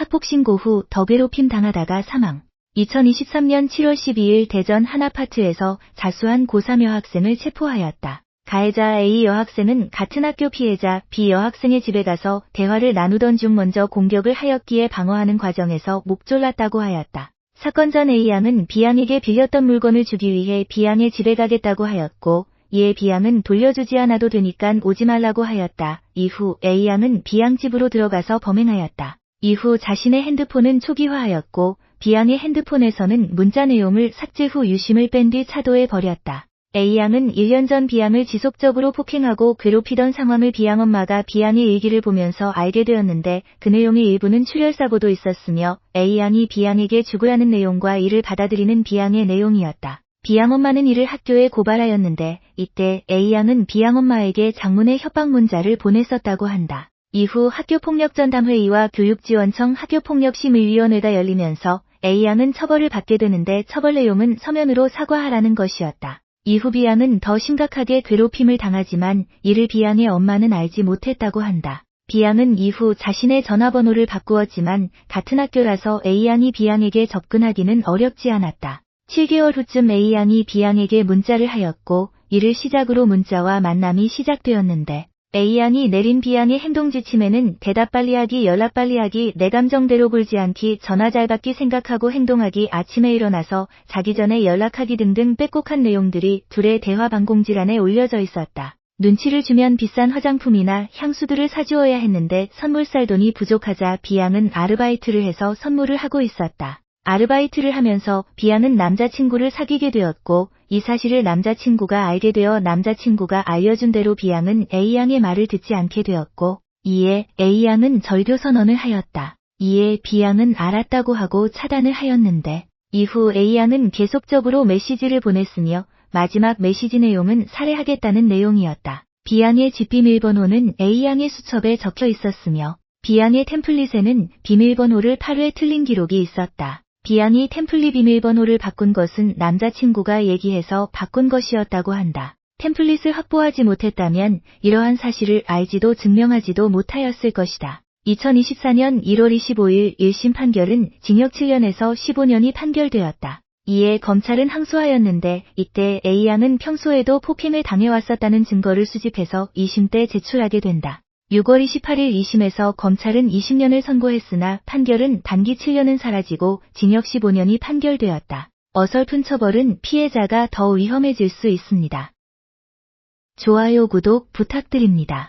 학폭 신고 후 더 괴롭힘 당하다가 사망. 2023년 7월 12일 대전 한 아파트에서 자수한 고3 여학생을 체포하였다. 가해자 A 여학생은 같은 학교 피해자 B 여학생의 집에 가서 대화를 나누던 중 먼저 공격을 하였기에 방어하는 과정에서 목 졸랐다고 하였다. 사건 전 A양은 B양에게 빌렸던 물건을 주기 위해 B양의 집에 가겠다고 하였고 이에 B양은 돌려주지 않아도 되니깐 오지 말라고 하였다. 이후 A양은 B양 집으로 들어가서 범행하였다. 이후 자신의 핸드폰은 초기화하였고 B양의 핸드폰에서는 문자 내용을 삭제 후 유심을 뺀 뒤 차도에 버렸다. A양은 1년 전 B양을 지속적으로 폭행하고 괴롭히던 상황을 B양 엄마가 B양의 일기를 보면서 알게 되었는데 그 내용의 일부는 출혈사고도 있었으며 A양이 B양에게 죽으라는 내용과 이를 받아들이는 B양의 내용이었다. B양 엄마는 이를 학교에 고발하였는데 이때 A양은 B양 엄마에게 장문의 협박 문자를 보냈었다고 한다. 이후 학교폭력전담회의와 교육지원청 학교폭력심의위원회가 열리면서 A양은 처벌을 받게 되는데 처벌 내용은 서면으로 사과하라는 것이었다. 이후 B양은 더 심각하게 괴롭힘을 당하지만 이를 B양의 엄마는 알지 못했다고 한다. B양은 이후 자신의 전화번호를 바꾸었지만 같은 학교라서 A양이 B양에게 접근하기는 어렵지 않았다. 7개월 후쯤 A양이 B양에게 문자를 하였고 이를 시작으로 문자와 만남이 시작되었는데 A양이 내린 B양의 행동 지침에는 대답 빨리 하기, 연락 빨리 하기, 내 감정대로 굴지 않기, 전화 잘 받기 생각하고 행동하기, 아침에 일어나서 자기 전에 연락하기 등등 빼곡한 내용들이 둘의 대화 방공지란에 올려져 있었다. 눈치를 주면 비싼 화장품이나 향수들을 사주어야 했는데 선물 살 돈이 부족하자 B양은 아르바이트를 해서 선물을 하고 있었다. 아르바이트를 하면서 비양은 남자친구를 사귀게 되었고 이 사실을 남자친구가 알게 되어 남자친구가 알려준 대로 비양은 A양의 말을 듣지 않게 되었고 이에 A양은 절교 선언을 하였다. 이에 B양은 알았다고 하고 차단을 하였는데 이후 A양은 계속적으로 메시지를 보냈으며 마지막 메시지 내용은 살해하겠다는 내용이었다. B양의 집 비밀번호는 A양의 수첩에 적혀 있었으며 B양의 템플릿에는 비밀번호를 8회 틀린 기록이 있었다. 비양이 템플릿 비밀번호를 바꾼 것은 남자친구가 얘기해서 바꾼 것이었다고 한다. 템플릿을 확보하지 못했다면 이러한 사실을 알지도 증명하지도 못하였을 것이다. 2024년 1월 25일 1심 판결은 징역 7년에서 15년이 판결되었다. 이에 검찰은 항소하였는데 이때 A양은 평소에도 폭행을 당해왔었다는 증거를 수집해서 2심 때 제출하게 된다. 6월 28일 2심에서 검찰은 20년을 선고했으나 판결은 단기 7년은 사라지고 징역 15년이 판결되었다. 어설픈 처벌은 피해자가 더 위험해질 수 있습니다. 좋아요 구독 부탁드립니다.